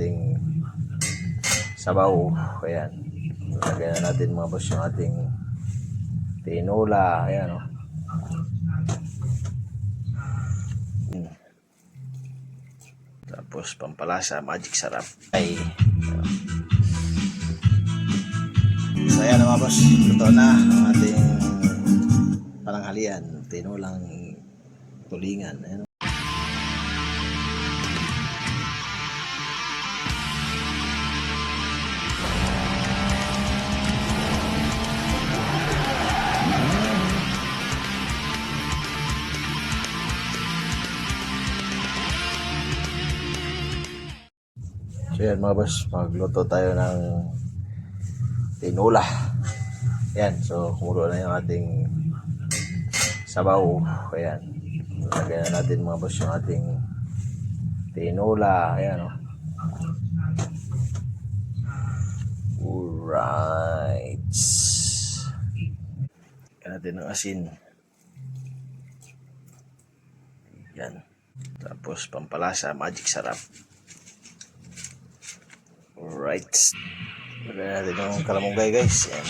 ating sabaw. Ayan. Lagyan na natin mga boss yung ating tinola. Ayan o. Tapos pampalasa, magic sarap. Ay. So ayan mga boss, ito na ang ating palanghalian. Tinolang tulingan. Ayan. So yan mga boss, magluto tayo ng tinola. Yan, so kumulo na yung ating sabaw. Ayan. Lagyan na natin mga boss yung ating tinola. Ayan o. Alright. Lagyan natin ng asin. Yan. Tapos pampalasa, magic sarap. Alright. Lagyan natin yung kalamunggay guys. Yan.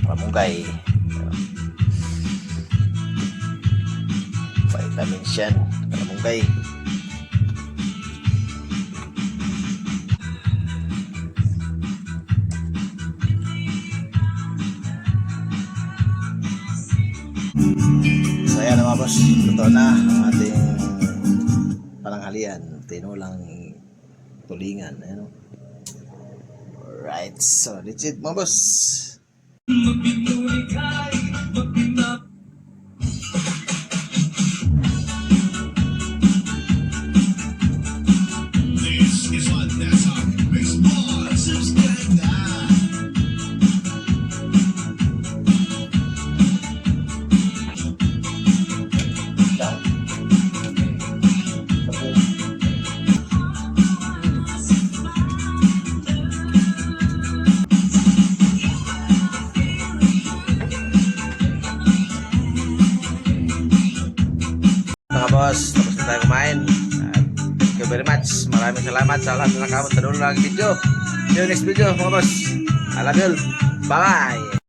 Kalamunggay. Vitamins yan. Kalamunggay. So ayan mga boss, totoo na ang ating palanghalian, tinulang tulingan. Ayan o. Alright, so that's it mga boss. Boss, tapos na tayo kumain. Thank you very much. Maraming salamat sa lahat na nakamot sa dulo ng video. See you next video mga boss. I love you all. Bye!